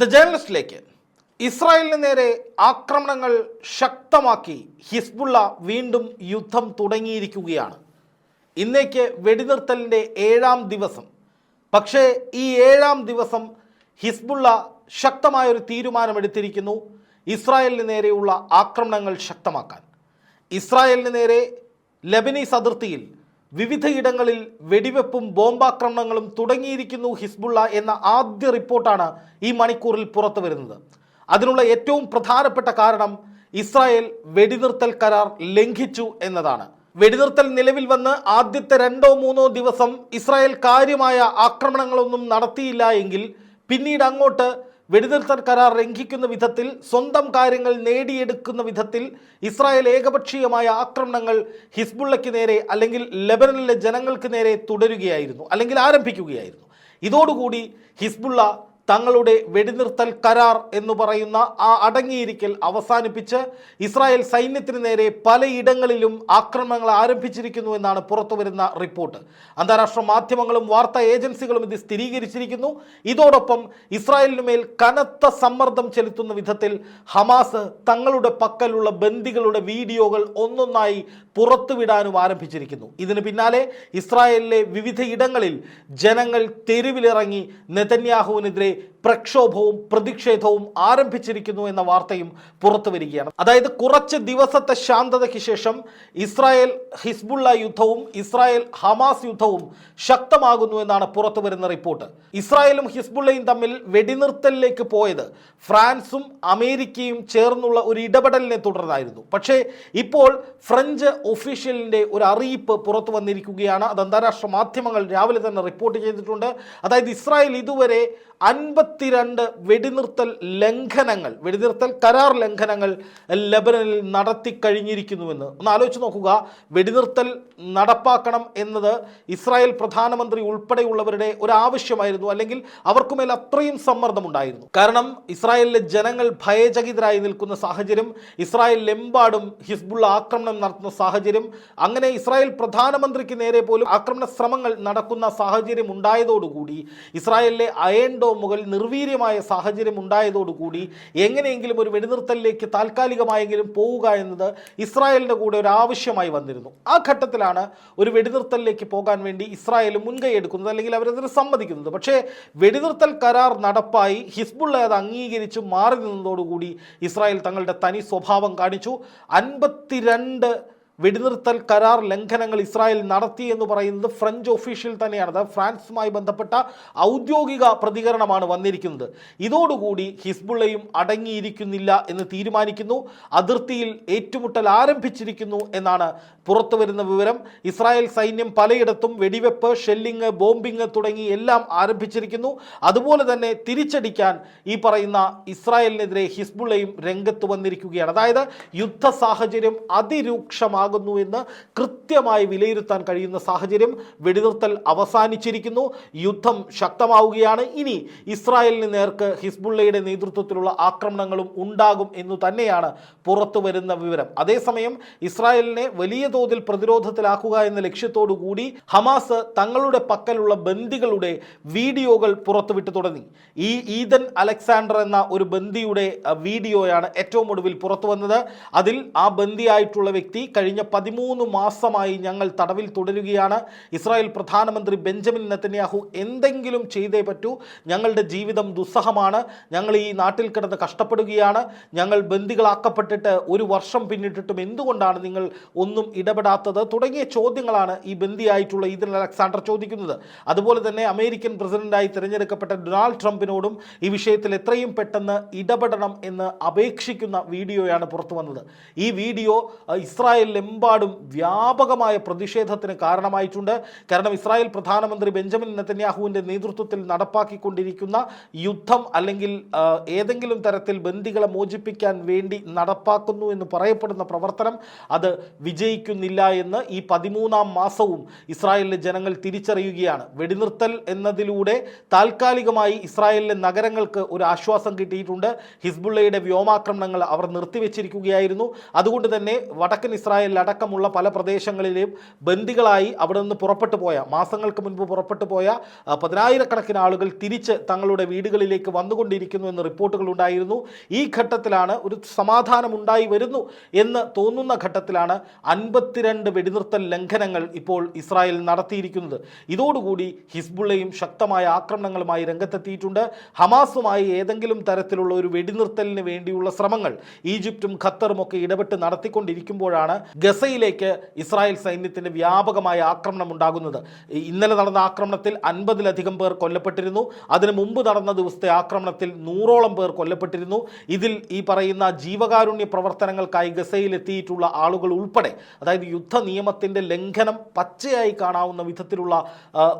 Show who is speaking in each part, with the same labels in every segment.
Speaker 1: The ജേർണലിസ്റ്റിലേക്ക് ഇസ്രായേലിന് നേരെ ആക്രമണങ്ങൾ ശക്തമാക്കി ഹിസ്ബുള്ള വീണ്ടും യുദ്ധം തുടങ്ങിയിരിക്കുകയാണ്. ഇന്നേക്ക് വെടിനിർത്തലിന്റെ ഏഴാം ദിവസം. പക്ഷേ ഈ ഏഴാം ദിവസം ഹിസ്ബുള്ള ശക്തമായൊരു തീരുമാനമെടുത്തിരിക്കുന്നു ഇസ്രായേലിന് നേരെയുള്ള ആക്രമണങ്ങൾ ശക്തമാക്കാൻ. ഇസ്രായേലിന് നേരെ ലബനീസ് അതിർത്തിയിൽ വിവിധയിടങ്ങളിൽ വെടിവെപ്പും ബോംബാക്രമണങ്ങളും തുടങ്ങിയിരിക്കുന്നു ഹിസ്ബുള്ള എന്ന ആദ്യ റിപ്പോർട്ടാണ് ഈ മണിക്കൂറിൽ പുറത്തു വരുന്നത്. അതിനുള്ള ഏറ്റവും പ്രധാനപ്പെട്ട കാരണം ഇസ്രായേൽ വെടിനിർത്തൽ കരാർ ലംഘിച്ചു എന്നതാണ്. വെടിനിർത്തൽ നിലവിൽ വന്ന് ആദ്യത്തെ രണ്ടോ മൂന്നോ ദിവസം ഇസ്രായേൽ കാര്യമായ ആക്രമണങ്ങളൊന്നും നടത്തിയില്ല എങ്കിൽ പിന്നീട് അങ്ങോട്ട് വെടിനിർത്തൽ കരാർ ലംഘിക്കുന്ന വിധത്തിൽ സ്വന്തം കാര്യങ്ങൾ നേടിയെടുക്കുന്ന വിധത്തിൽ ഇസ്രായേൽ ഏകപക്ഷീയമായ ആക്രമണങ്ങൾ ഹിസ്ബുള്ളയ്ക്ക് നേരെ അല്ലെങ്കിൽ ലെബനനിലെ ജനങ്ങൾക്ക് നേരെ തുടരുകയായിരുന്നു അല്ലെങ്കിൽ ആരംഭിക്കുകയായിരുന്നു. ഇതോടുകൂടി ഹിസ്ബുള്ള തങ്ങളുടെ വെടിനിർത്തൽ കരാർ എന്ന് പറയുന്ന ആ അടങ്ങിയിരിക്കൽ അവസാനിപ്പിച്ച് ഇസ്രായേൽ സൈന്യത്തിന് നേരെ പലയിടങ്ങളിലും ആക്രമണങ്ങൾ ആരംഭിച്ചിരിക്കുന്നു എന്നാണ് പുറത്തുവരുന്ന റിപ്പോർട്ട്. അന്താരാഷ്ട്ര മാധ്യമങ്ങളും വാർത്താ ഏജൻസികളും ഇത് സ്ഥിരീകരിച്ചിരിക്കുന്നു. ഇതോടൊപ്പം ഇസ്രായേലിന് മേൽ കനത്ത സമ്മർദ്ദം ചെലുത്തുന്ന വിധത്തിൽ ഹമാസ് തങ്ങളുടെ പക്കലുള്ള ബന്ദികളുടെ വീഡിയോകൾ ഒന്നൊന്നായി പുറത്തുവിടാനും ആരംഭിച്ചിരിക്കുന്നു. ഇതിന് പിന്നാലെ ഇസ്രായേലിലെ വിവിധ ഇടങ്ങളിൽ ജനങ്ങൾ തെരുവിലിറങ്ങി നെതന്യാഹുവിനെതിരെ dove പ്രക്ഷോഭവും പ്രതിഷേധവും ആരംഭിച്ചിരിക്കുന്നു എന്ന വാർത്തയും പുറത്തു വരികയാണ്. അതായത് കുറച്ച് ദിവസത്തെ ശാന്തതയ്ക്ക് ശേഷം ഇസ്രായേൽ ഹിസ്ബുള്ള യുദ്ധവും ഇസ്രായേൽ ഹമാസ് യുദ്ധവും ശക്തമാകുന്നു എന്നാണ് പുറത്തു വരുന്ന റിപ്പോർട്ട്. ഇസ്രായേലും ഹിസ്ബുള്ളയും തമ്മിൽ വെടിനിർത്തലിലേക്ക് പോയത് ഫ്രാൻസും അമേരിക്കയും ചേർന്നുള്ള ഒരു ഇടപെടലിനെ തുടർന്നായിരുന്നു. പക്ഷേ ഇപ്പോൾ ഫ്രഞ്ച് ഒഫീഷ്യലിന്റെ ഒരു അറിയിപ്പ് പുറത്തു വന്നിരിക്കുകയാണ്. അത് അന്താരാഷ്ട്ര മാധ്യമങ്ങൾ രാവിലെ തന്നെ റിപ്പോർട്ട് ചെയ്തിട്ടുണ്ട്. അതായത് ഇസ്രായേൽ ഇതുവരെ അൻപത്തിരണ്ട് വെടിനിർത്തൽ ലംഘനങ്ങൾ വെടിനിർത്തൽ കരാർ ലംഘനങ്ങൾ ലബനനിൽ നടത്തി കഴിഞ്ഞിരിക്കുന്നുവെന്ന്. ഒന്ന് ആലോചിച്ച് നോക്കുക. വെടിനിർത്തൽ നടപ്പാക്കണം എന്നത് ഇസ്രായേൽ പ്രധാനമന്ത്രി ഉൾപ്പെടെയുള്ളവരുടെ ഒരു ആവശ്യമായിരുന്നു അല്ലെങ്കിൽ അവർക്കുമേൽ അത്രയും സമ്മർദ്ദമുണ്ടായിരുന്നു. കാരണം ഇസ്രായേലിലെ ജനങ്ങൾ ഭയചകിതരായി നിൽക്കുന്ന സാഹചര്യം ഇസ്രായേലിലെമ്പാടും ഹിസ്ബുള്ള ആക്രമണം നടത്തുന്ന സാഹചര്യം അങ്ങനെ ഇസ്രായേൽ പ്രധാനമന്ത്രിക്ക് നേരെ പോലും ആക്രമണ ശ്രമങ്ങൾ നടക്കുന്ന സാഹചര്യം ഉണ്ടായതോടുകൂടി ഇസ്രായേലിലെ അയൺ ഡോമുകൾ നിർവീര്യമായ സാഹചര്യം ഉണ്ടായതോടുകൂടി എങ്ങനെയെങ്കിലും ഒരു വെടിനിർത്തലിലേക്ക് താൽക്കാലികമായെങ്കിലും പോവുക എന്നത് ഇസ്രായേലിന്റെ കൂടെ ഒരു ആവശ്യമായി വന്നിരുന്നു. ആ ഘട്ടത്തിലാണ് ഒരു വെടിനിർത്തലിലേക്ക് പോകാൻ വേണ്ടി ഇസ്രായേൽ മുൻകൈ എടുക്കുന്നത് അല്ലെങ്കിൽ അവരതിന് സമ്മതിക്കുന്നത്. പക്ഷേ വെടിനിർത്തൽ കരാർ നടപ്പായി ഹിസ്ബുള്ള അത് അംഗീകരിച്ച് മാറി നിന്നതോടുകൂടി ഇസ്രായേൽ തങ്ങളുടെ തനി സ്വഭാവം കാണിച്ചു. അൻപത്തിരണ്ട് വെടിനിർത്തൽ കരാർ ലംഘനങ്ങൾ ഇസ്രായേൽ നടത്തി എന്ന് പറയുന്നത് ഫ്രഞ്ച് ഒഫീഷ്യൽ തന്നെയാണ്. അത് ഫ്രാൻസുമായി ബന്ധപ്പെട്ട ഔദ്യോഗിക പ്രതികരണമാണ് വന്നിരിക്കുന്നത്. ഇതോടുകൂടി ഹിസ്ബുള്ളയും അടങ്ങിയിരിക്കുന്നില്ല എന്ന് തീരുമാനിക്കുന്നു. അതിർത്തിയിൽ ഏറ്റുമുട്ടൽ ആരംഭിച്ചിരിക്കുന്നു എന്നാണ് പുറത്തു വരുന്ന വിവരം. ഇസ്രായേൽ സൈന്യം പലയിടത്തും വെടിവെപ്പ് ഷെല്ലിങ് ബോംബിങ് തുടങ്ങി എല്ലാം ആരംഭിച്ചിരിക്കുന്നു. അതുപോലെ തന്നെ തിരിച്ചടിക്കാൻ ഈ പറയുന്ന ഇസ്രായേലിനെതിരെ ഹിസ്ബുള്ളയും രംഗത്ത് വന്നിരിക്കുകയാണ്. അതായത് യുദ്ധ സാഹചര്യം അതിരൂക്ഷമാകുന്നു എന്ന് കൃത്യമായി വിലയിരുത്താൻ കഴിയുന്ന സാഹചര്യം വെടിനിർത്തൽ അവസാനിച്ചിരിക്കുന്നു. യുദ്ധം ശക്തമാവുകയാണ്. ഇനി ഇസ്രായേലിന് നേർക്ക് ഹിസ്ബുള്ളയുടെ നേതൃത്വത്തിലുള്ള ആക്രമണങ്ങളും ഉണ്ടാകും എന്നു തന്നെയാണ് പുറത്തു വരുന്ന വിവരം. അതേസമയം ഇസ്രായേലിനെ വലിയ തോതിൽ പ്രതിരോധത്തിലാക്കുക എന്ന ലക്ഷ്യത്തോടു കൂടി ഹമാസ് തങ്ങളുടെ പക്കലുള്ള ബന്ദികളുടെ വീഡിയോകൾ പുറത്തുവിട്ടു തുടങ്ങി. ഈ ഈദൻ അലക്സാണ്ടർ എന്ന ഒരു ബന്ദിയുടെ വീഡിയോയാണ് ഏറ്റവും ഒടുവിൽ പുറത്തു വന്നത്. അതിൽ ആ ബന്ദിയായിട്ടുള്ള വ്യക്തി കഴിഞ്ഞ പതിമൂന്ന് മാസമായി ഞങ്ങൾ തടവിൽ തുടരുകയാണ്. ഇസ്രായേൽ പ്രധാനമന്ത്രി ബെഞ്ചമിൻ നെത്തന്യാഹു എന്തെങ്കിലും ചെയ്തേ പറ്റൂ. ഞങ്ങളുടെ ജീവിതം ദുസ്സഹമാണ്. ഞങ്ങൾ ഈ നാട്ടിൽ കിടന്ന് കഷ്ടപ്പെടുകയാണ്. ഞങ്ങൾ ബന്ദികളാക്കപ്പെട്ടിട്ട് ഒരു വർഷം പിന്നിട്ടിട്ടും എന്തുകൊണ്ടാണ് നിങ്ങൾ ഒന്നും ഇടപെടാത്തത്? തുടങ്ങിയ ചോദ്യങ്ങളാണ് ഈ ബന്ദിയായിട്ടുള്ള ഈദൻ അലക്സാണ്ടർ ചോദിക്കുന്നത്. അതുപോലെ തന്നെ അമേരിക്കൻ പ്രസിഡന്റായി തിരഞ്ഞെടുക്കപ്പെട്ട ഡൊണാൾഡ് ട്രംപിനോടും ഈ വിഷയത്തിൽ എത്രയും പെട്ടെന്ന് ഇടപെടണം എന്ന് അപേക്ഷിക്കുന്ന വീഡിയോയാണ് പുറത്തു വന്നത്. ഈ വീഡിയോ അഹ്, ഇസ്രായേലിലെമ്പാടും വ്യാപകമായ പ്രതിഷേധത്തിന് കാരണമായിട്ടുണ്ട്. കാരണം ഇസ്രായേൽ പ്രധാനമന്ത്രി ബെഞ്ചമിൻ നെത്തന്യാഹുവിന്റെ നേതൃത്വത്തിൽ നടപ്പാക്കിക്കൊണ്ടിരിക്കുന്ന യുദ്ധം അല്ലെങ്കിൽ ഏതെങ്കിലും തരത്തിൽ ബന്ദികളെ മോചിപ്പിക്കാൻ വേണ്ടി നടപ്പാക്കുന്നു എന്ന് പറയപ്പെടുന്ന പ്രവർത്തനം അത് വിജയിക്കുന്നില്ല എന്ന് ഈ പതിമൂന്നാം മാസവും ഇസ്രായേലിലെ ജനങ്ങൾ തിരിച്ചറിയുകയാണ്. വെടിനിർത്തൽ എന്നതിലൂടെ താൽക്കാലികമായി ഇസ്രായേലിലെ നഗരങ്ങൾക്ക് ഒരു ആശ്വാസം കിട്ടിയിട്ടുണ്ട്. ഹിസ്ബുള്ളയുടെ വ്യോമാക്രമണങ്ങൾ അവർ നിർത്തിവെച്ചിരിക്കുകയായിരുന്നു. അതുകൊണ്ട് തന്നെ വടക്കൻ ഇസ്രായേൽ അടക്കമുള്ള പല പ്രദേശങ്ങളിലെയും ബന്ദികളായി അവിടെ നിന്ന് പുറപ്പെട്ടു പോയ മാസങ്ങൾക്ക് മുൻപ് പുറപ്പെട്ടു പോയ പതിനായിരക്കണക്കിന് ആളുകൾ തിരിച്ച് തങ്ങളുടെ വീടുകളിലേക്ക് വന്നുകൊണ്ടിരിക്കുന്നു എന്ന് റിപ്പോർട്ടുകൾ ഉണ്ടായിരുന്നു. ഈ ഘട്ടത്തിലാണ് ഒരു സമാധാനമുണ്ടായി വരുന്നു എന്ന് തോന്നുന്ന ഘട്ടത്തിലാണ് അൻപത്തിരണ്ട് വെടിനിർത്തൽ ലംഘനങ്ങൾ ഇപ്പോൾ ഇസ്രായേൽ നടത്തിയിരിക്കുന്നത്. ഇതോടുകൂടി ഹിസ്ബുള്ളയും ശക്തമായ ആക്രമണങ്ങളുമായി രംഗത്തെത്തിയിട്ടുണ്ട്. ഹമാസുമായി ഏതെങ്കിലും തരത്തിലുള്ള ഒരു വെടിനിർത്തലിന് വേണ്ടിയുള്ള ശ്രമങ്ങൾ ഈജിപ്തും ഖത്തറും ഒക്കെ ഇടപെട്ട് നടത്തിക്കൊണ്ടിരിക്കുമ്പോഴാണ് ഗസയിലേക്ക് ഇസ്രായേൽ സൈന്യത്തിന്റെ വ്യാപകമായ ആക്രമണം ഉണ്ടാകുന്നത്. ഇന്നലെ നടന്ന ആക്രമണത്തിൽ അൻപതിലധികം പേർ കൊല്ലപ്പെട്ടിരുന്നു. അതിനു മുമ്പ് നടന്ന ദിവസത്തെ ആക്രമണത്തിൽ നൂറോളം പേർ കൊല്ലപ്പെട്ടിരുന്നു. ഇതിൽ ഈ പറയുന്ന ജീവകാരുണ്യ പ്രവർത്തനങ്ങൾക്കായി ഗസയിലെത്തിയിട്ടുള്ള ആളുകൾ ഉൾപ്പെടെ അതായത് യുദ്ധ നിയമത്തിന്റെ ലംഘനം പച്ചയായി കാണാവുന്ന വിധത്തിലുള്ള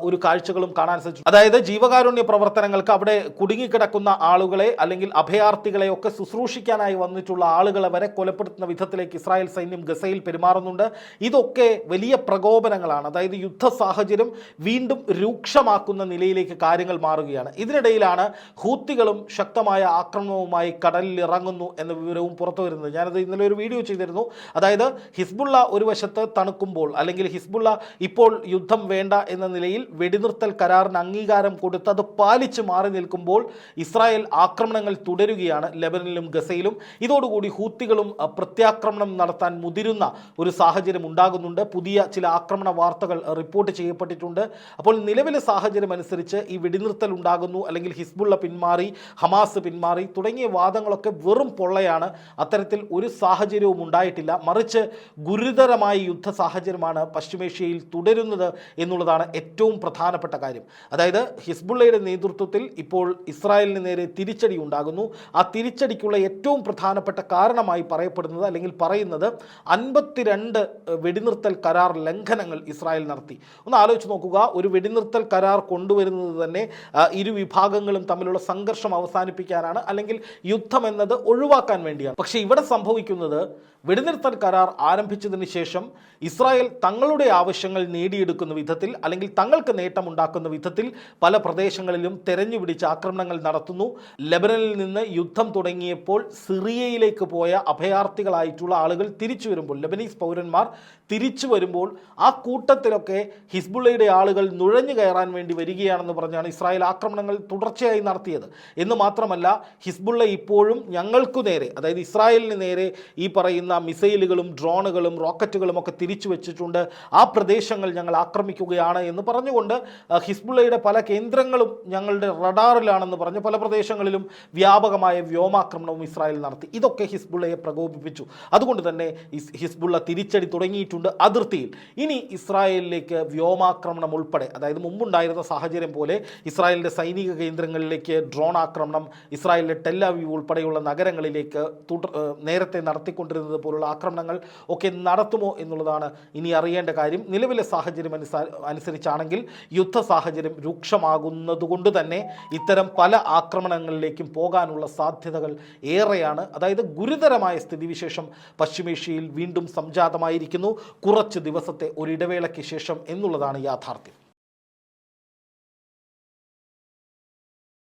Speaker 1: ഒരു കാഴ്ചകളും കാണാൻ സാധിച്ചു. അതായത് ജീവകാരുണ്യ പ്രവർത്തനങ്ങൾക്ക് അവിടെ കുടുങ്ങിക്കിടക്കുന്ന ആളുകളെ അല്ലെങ്കിൽ അഭയാർത്ഥികളെ ഒക്കെ ശുശ്രൂഷിക്കാനായി വന്നിട്ടുള്ള ആളുകളെ വരെ കൊലപ്പെടുത്തുന്ന വിധത്തിലേക്ക് ഇസ്രായേൽ സൈന്യം ഗസയിൽ പെരുമാറുന്നുണ്ട്. ഇതൊക്കെ വലിയ പ്രകോപനങ്ങളാണ്. അതായത് യുദ്ധ സാഹചര്യം വീണ്ടും രൂക്ഷമാക്കുന്ന നിലയിലേക്ക് കാര്യങ്ങൾ മാറുകയാണ്. ഇതിനിടയിലാണ് ഹൂത്തികളും ശക്തമായ ആക്രമണവുമായി കടലിൽ ഇറങ്ങുന്നു എന്ന വിവരവും പുറത്തു വരുന്നത്. ഞാനത് ഇന്നലെ ഒരു വീഡിയോ ചെയ്തിരുന്നു. അതായത് ഹിസ്ബുള്ള ഒരു വശത്ത് തണുക്കുമ്പോൾ അല്ലെങ്കിൽ ഹിസ്ബുള്ള ഇപ്പോൾ യുദ്ധം വേണ്ട എന്ന നിലയിൽ വെടിനിർത്തൽ കരാറിന് അംഗീകാരം കൊടുത്ത് അത് പാലിച്ച് മാറി നിൽക്കുമ്പോൾ ഇസ്രായേൽ ആക്രമണങ്ങൾ തുടരുകയാണ് ലെബനനിലും ഗസയിലും. ഇതോടുകൂടി ഹൂത്തികളും പ്രത്യാക്രമണം നടത്താൻ മുതിരുന്ന ഒരു സാഹചര്യം ഉണ്ടാകുന്നുണ്ട്. പുതിയ ചില ആക്രമണ വാർത്തകൾ റിപ്പോർട്ട് ചെയ്യപ്പെട്ടിട്ടുണ്ട്. അപ്പോൾ നിലവിലെ സാഹചര്യം അനുസരിച്ച് ഈ വെടിനിർത്തൽ ഉണ്ടാകുന്നു അല്ലെങ്കിൽ ഹിസ്ബുള്ള പിന്മാറി ഹമാസ് പിന്മാറി തുടങ്ങിയ വാദങ്ങളൊക്കെ വെറും പൊള്ളയാണ്. അത്തരത്തിൽ ഒരു സാഹചര്യവും ഉണ്ടായിട്ടില്ല. മറിച്ച് ഗുരുതരമായ യുദ്ധ സാഹചര്യമാണ് പശ്ചിമേഷ്യയിൽ തുടരുന്നത് എന്നുള്ളതാണ് ഏറ്റവും പ്രധാനപ്പെട്ട കാര്യം. അതായത് ഹിസ്ബുള്ളയുടെ നേതൃത്വത്തിൽ ഇപ്പോൾ ഇസ്രായേലിന് നേരെ തിരിച്ചടി ഉണ്ടാകുന്നു. ആ തിരിച്ചടിക്കുള്ള ഏറ്റവും പ്രധാനപ്പെട്ട കാരണമായി പറയപ്പെടുന്നത് അല്ലെങ്കിൽ പറയുന്നത് അൻപത്തിരണ്ട് വെടിനിർത്തൽ കരാർ ലംഘനങ്ങൾ ഇസ്രായേൽ നടത്തി. ഒന്ന് ആലോചിച്ച് നോക്കുക ഒരു വെടിനിർത്തൽ കരാർ കൊണ്ടുവരുന്നത് തന്നെ ഇരു വിഭാഗങ്ങളും തമ്മിലുള്ള സംഘർഷം അവസാനിപ്പിക്കാനാണ് അല്ലെങ്കിൽ യുദ്ധം എന്നത് ഒഴിവാക്കാൻ വേണ്ടിയാണ്. പക്ഷേ ഇവിടെ സംഭവിക്കുന്നത് വെടിനിർത്തൽ കരാർ ആരംഭിച്ചതിന് ശേഷം ഇസ്രായേൽ തങ്ങളുടെ ആവശ്യങ്ങൾ നേടിയെടുക്കുന്ന വിധത്തിൽ അല്ലെങ്കിൽ തങ്ങൾക്ക് നേട്ടമുണ്ടാക്കുന്ന വിധത്തിൽ പല പ്രദേശങ്ങളിലും തെരഞ്ഞുപിടിച്ച് ആക്രമണങ്ങൾ നടത്തുന്നു. ലെബനനിൽ നിന്ന് യുദ്ധം തുടങ്ങിയപ്പോൾ സിറിയയിലേക്ക് പോയ അഭയാർത്ഥികളായിട്ടുള്ള ആളുകൾ തിരിച്ചു വരുമ്പോൾ ലെബനീസ് പൗരന്മാർ തിരിച്ചു വരുമ്പോൾ ആ കൂട്ടത്തിലൊക്കെ ഹിസ്ബുള്ളയുടെ ആളുകൾ നുഴഞ്ഞു കയറാൻ വേണ്ടി വരികയാണെന്ന് പറഞ്ഞാണ് ഇസ്രായേൽ ആക്രമണങ്ങൾ തുടർച്ചയായി നടത്തിയത്. എന്ന് മാത്രമല്ല ഹിസ്ബുള്ള ഇപ്പോഴും ഞങ്ങൾക്കു നേരെ അതായത് ഇസ്രായേലിന് നേരെ ഈ പറയുന്ന മിസൈലുകളും ഡ്രോണുകളും റോക്കറ്റുകളും ഒക്കെ തിരിച്ചു വെച്ചിട്ടുണ്ട്. ആ പ്രദേശങ്ങൾ ഞങ്ങൾ ആക്രമിക്കുകയാണ് എന്ന് പറഞ്ഞുകൊണ്ട് ഹിസ്ബുള്ളയുടെ പല കേന്ദ്രങ്ങളും ഞങ്ങളുടെ റഡാറിലാണെന്ന് പറഞ്ഞ് പല പ്രദേശങ്ങളിലും വ്യാപകമായ വ്യോമാക്രമണവും ഇസ്രായേൽ നടത്തി. ഇതൊക്കെ ഹിസ്ബുള്ളയെ പ്രകോപിപ്പിച്ചു. അതുകൊണ്ട് തന്നെ ഹിസ്ബുള്ള തിരിച്ചടി തുടങ്ങിയിട്ടുണ്ട് അതിർത്തിയിൽ. ഇനി ഇസ്രായേലിലേക്ക് വ്യോമാക്രമണം ഉൾപ്പെടെ അതായത് മുമ്പുണ്ടായിരുന്ന സാഹചര്യം പോലെ ഇസ്രായേലിന്റെ സൈനിക കേന്ദ്രങ്ങളിലേക്ക് ഡ്രോൺ ആക്രമണം ഇസ്രായേലിലെ ടെല്ലാവ്യൂ ഉൾപ്പെടെയുള്ള നഗരങ്ങളിലേക്ക് നേരത്തെ നടത്തിക്കൊണ്ടിരുന്നത് പോലുള്ള ആക്രമണങ്ങൾ ഒക്കെ നടത്തുമോ എന്നുള്ളതാണ് ഇനി അറിയേണ്ട കാര്യം. നിലവിലെ സാഹചര്യം അനുസ അനുസരിച്ചാണെങ്കിൽ യുദ്ധ സാഹചര്യം രൂക്ഷമാകുന്നതുകൊണ്ട് തന്നെ ഇത്തരം പല ആക്രമണങ്ങളിലേക്കും പോകാനുള്ള സാധ്യതകൾ ഏറെയാണ്. അതായത് ഗുരുതരമായ സ്ഥിതിവിശേഷം പശ്ചിമേഷ്യയിൽ വീണ്ടും സംജാതമായിരിക്കുന്നു. കുറച്ച് ദിവസത്തെ ഒരിടവേളയ്ക്ക് ശേഷം എന്നുള്ളതാണ് യാഥാർത്ഥ്യം.